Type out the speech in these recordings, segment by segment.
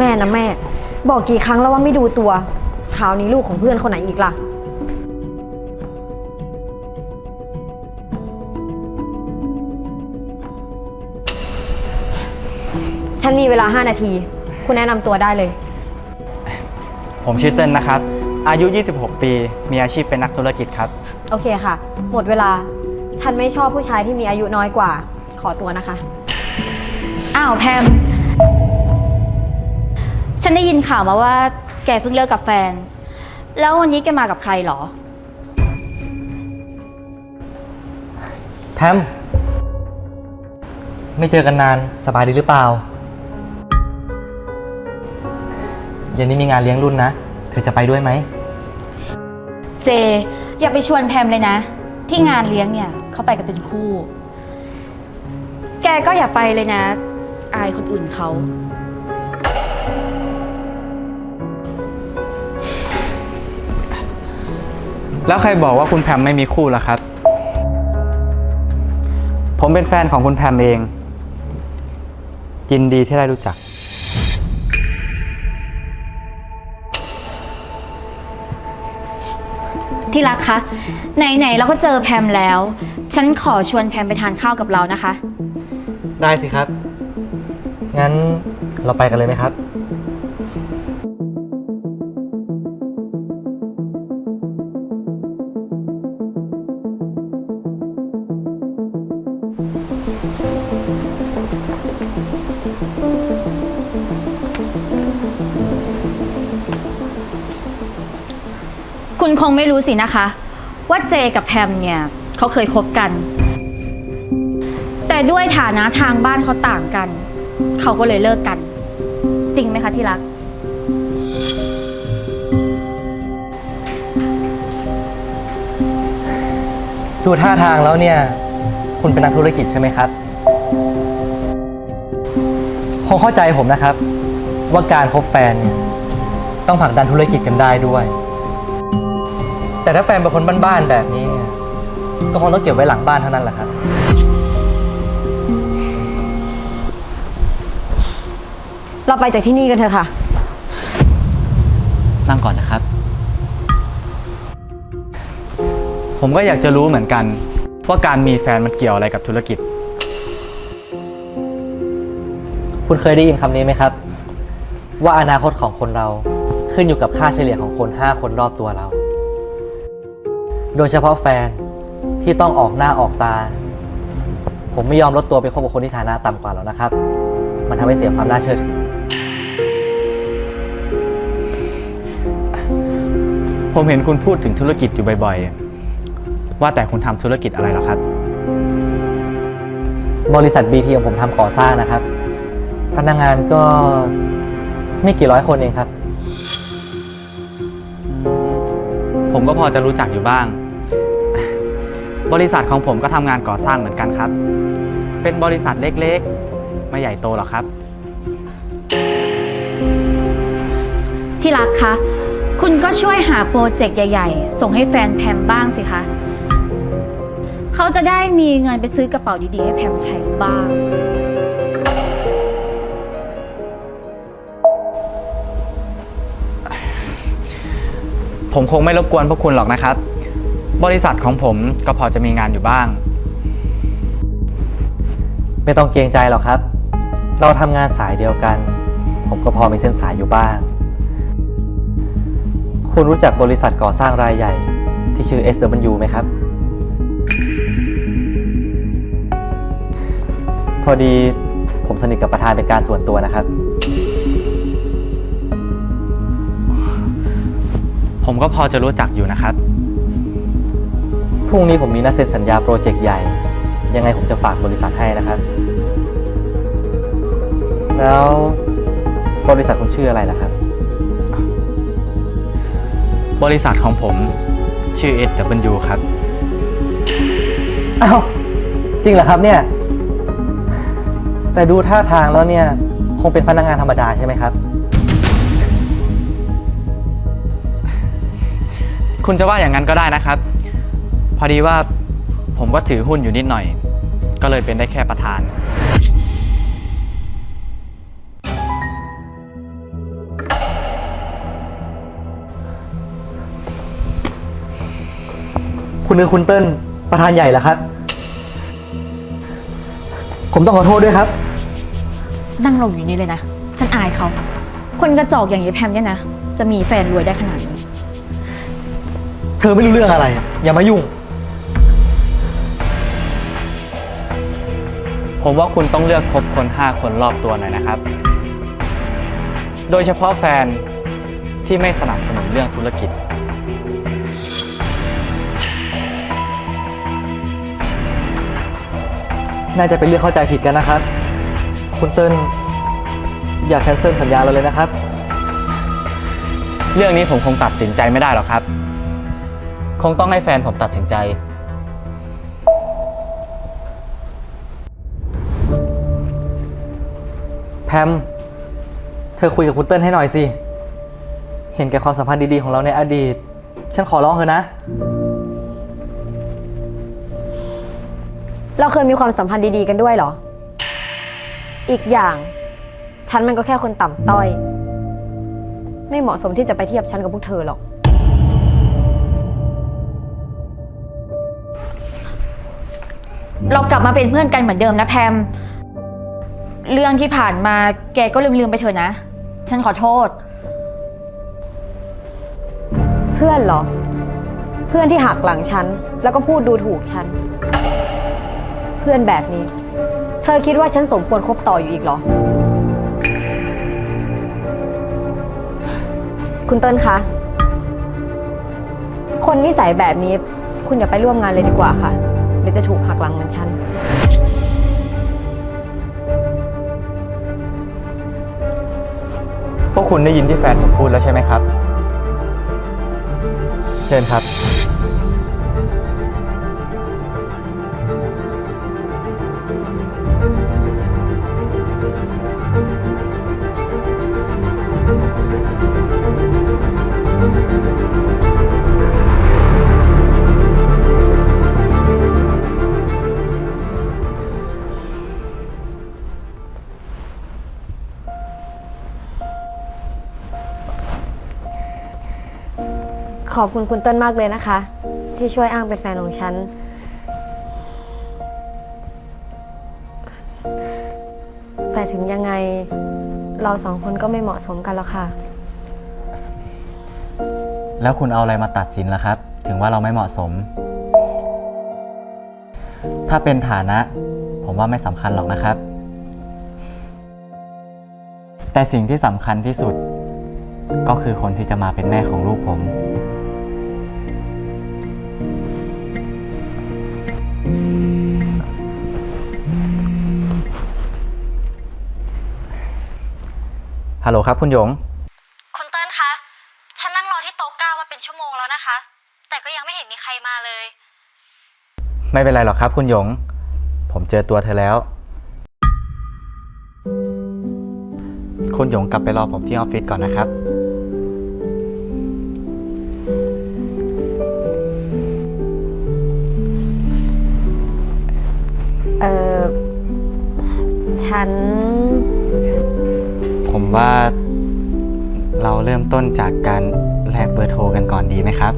แม่นะแม่ บอกกี่ครั้งแล้วว่าไม่ดูตัวคราวนี้ลูกของเพื่อนคนไหนอีกล่ะ ฉันมีเวลา 5 นาที คุณแนะนำตัวได้เลย ผมชื่อเติ้ลนะครับ อายุ 26 ปี มีอาชีพเป็นนักธุรกิจครับ โอเคค่ะ หมดเวลา ฉันไม่ชอบผู้ชายที่มีอายุน้อยกว่า ขอตัวนะคะ อ้าวแพม ฉันได้ยินข่าวมาว่า แกเพิ่งเลิกกับแฟน แล้ววันนี้แกมากับใครเหรอ แพมไม่เจอกันนานสบายดีหรือเปล่าเย็นนี้มีงานเลี้ยงรุ่นนะ เธอจะไปด้วยไหม เจ อย่าไปชวนแพมเลยนะ ที่งานเลี้ยงเนี่ยเขาไปกันเป็นคู่ แกก็อย่าไปเลยนะ อายคนอื่นเขา แล้วใครบอกว่าคุณแพมไม่มีคู่ล่ะครับ ผมเป็นแฟนของคุณแพมเอง ยินดีที่ได้รู้จัก ที่รักคะ ไหนๆเราก็เจอแพมแล้ว ฉันขอชวนแพมไปทานข้าวกับเรานะคะ ได้สิครับ งั้นเราไปกันเลยไหมครับ คุณคงไม่รู้สินะคะ ว่าเจกับแพมเนี่ยเขาเคยคบกัน แต่ด้วยฐานะทางบ้านเขาต่างกัน เขาก็เลยเลิกกัน จริงไหมคะที่รัก ดูท่าทางแล้วเนี่ย คุณเป็นนักธุรกิจใช่ไหมครับ คงเข้าใจผมนะครับ ว่าการคบแฟนเนี่ยต้องผลักดันธุรกิจกันได้ด้วย แต่ถ้าแฟนเป็นคนบ้านๆแบบนี้เนี่ยก็คงต้องเก็บไว้หลังบ้านเท่านั้นแหละครับ เราไปจากที่นี่กันเถอะค่ะ นั่งก่อนนะครับ ผมก็อยากจะรู้เหมือนกัน ว่าการมีแฟนมันเกี่ยวอะไรกับธุรกิจ คุณเคยได้ยินคำนี้ไหมครับ ว่าอนาคตของคนเราขึ้นอยู่กับค่าเฉลี่ยของคน 5 คนรอบตัวเรา โดยเฉพาะแฟนที่ต้องออกหน้าออกตา ผมไม่ยอมลดตัวไปคบกับคนที่ฐานะต่ำกว่าหรอกนะครับ มันทำให้เสียความน่าเชื่อถือ ผมเห็นคุณพูดถึงธุรกิจอยู่บ่อยๆ ว่าแต่คุณทำธุรกิจอะไรเหรอครับ บริษัท BT ของผมทำก่อสร้างนะครับ พนักงานก็ไม่กี่ร้อยคนเองครับ ผมก็พอจะรู้จักอยู่บ้าง บริษัทของผมก็ทำงานก่อสร้างเหมือนกันครับ เป็นบริษัทเล็กๆ ไม่ใหญ่โตหรอกครับ ที่รักคะ คุณก็ช่วยหาโปรเจกต์ใหญ่ ๆ ส่งให้แฟนแพมบ้างสิคะ เขาจะได้มีเงินไปซื้อกระเป๋าดีๆ ให้แพมใช้บ้าง ผมคงไม่รบกวนพวกคุณหรอกนะครับ บริษัทของผมก็พอจะมีงานอยู่บ้าง ไม่ต้องเกรงใจหรอกครับ เราทำงานสายเดียวกัน ผมก็พอมีเส้นสายอยู่บ้าง คุณรู้จักบริษัทก่อสร้างรายใหญ่ ที่ชื่อ SW ไหมครับ พอดีผมสนิทกับประธานเป็นการส่วนตัวนะครับ ผมก็พอจะรู้จักอยู่นะครับ พรุ่งนี้ผมมีนัดเซ็นสัญญาโปรเจกต์ใหญ่ ยังไงผมจะฝากบริษัทให้นะครับ แล้วบริษัทคุณชื่ออะไรล่ะครับ บริษัทของผมชื่อ SW ครับ อ้าว จริงเหรอครับเนี่ย แต่ดูท่าทางแล้วเนี่ย คงเป็นพนักงานธรรมดาใช่ไหมครับ คุณจะว่าอย่างนั้นก็ได้นะครับ พอดีว่าผมก็ถือหุ้นอยู่นิดหน่อย ก็เลยเป็นได้แค่ประธาน คุณคือคุณเติ้ลประธานใหญ่เหรอครับ ผมต้องขอโทษด้วยครับ นั่งลงอยู่นี่เลยนะ ฉันอายเขา คนกระจอกอย่างยายแพมเนี่ยนะ จะมีแฟนรวยได้ขนาดนี้ เธอไม่รู้เรื่องอะไรอะอย่ามายุ่ง ผมว่าคุณต้องเลือกคบคน 5 คนรอบตัวหน่อยนะครับ โดยเฉพาะแฟนที่ไม่สนับสนุนเรื่องธุรกิจ น่าจะเป็นเรื่องเข้าใจผิดกันนะครับ คุณเติ้ลอย่าแคนเซิลสัญญาเราเลยนะครับ เรื่องนี้ผมคงตัดสินใจไม่ได้หรอกครับ คงต้องให้แฟนผมตัดสินใจ แพม เธอคุยกับคุณเติ้ลให้หน่อยสิ เห็นแก่ความสัมพันธ์ดีๆของเราในอดีต ฉันขอร้องเธอนะ เราเคยมีความสัมพันธ์ดีๆกันด้วยเหรอ อีกอย่าง ฉันมันก็แค่คนต่ำต้อย ไม่เหมาะสมที่จะไปเทียบฉันกับพวกเธอหรอก เรากลับมาเป็นเพื่อนกันเหมือนเดิมนะแพม เรื่องที่ผ่านมาแกก็ลืมๆไปเถอะนะ ฉันขอโทษ เพื่อนเหรอ เพื่อนที่หักหลังฉัน แล้วก็พูดดูถูกฉัน เพื่อนแบบนี้ เธอคิดว่าฉันสมควรคบต่ออยู่อีกเหรอ คุณเติ้ลคะ คนนิสัยแบบนี้ คุณอย่าไปร่วมงานเลยดีกว่าค่ะี๋ยวจะถูกหักหลังเหมือนฉัน พวกคุณได้ยินที่แฟนผมพูดแล้วใช่ไหมครับ เชิญครับ อบคุณคุณเติ้ลมากเลยนะคะ ที่ช่วยอ้างเป็นแฟนของฉัน แต่ถึงยังไงเราสองคนก็ไม่เหมาะสมกันแล้วค่ะ แล้วคุณเอาอะไรมาตัดสินล่ะครับ ถึงว่าเราไม่เหมาะสม ถ้าเป็นฐานะ ผมว่าไม่สำคัญหรอกนะครับ แต่สิ่งที่สำคัญที่สุด ก็คือคนที่จะมาเป็นแม่ของลูกผม ฮัลโหลครับคุณหยง คุณเติ้ลคะ ฉันนั่งรอที่โต๊ะเก้ามาเป็นชั่วโมงแล้วนะคะ แต่ก็ยังไม่เห็นมีใครมาเลย ไม่เป็นไรหรอกครับคุณหยง ผมเจอตัวเธอแล้ว คุณหยงกลับไปรอผมที่ออฟฟิศก่อนนะครับ เออฉัน ผมว่าเราเริ่มต้นจากการแลกเบอร์โทรกันก่อนดีไหมครับ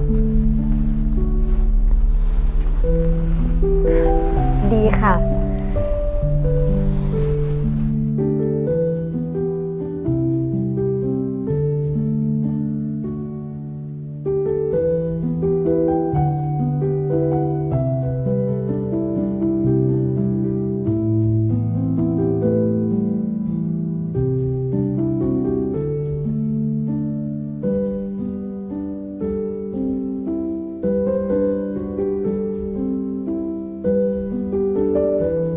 ดีค่ะ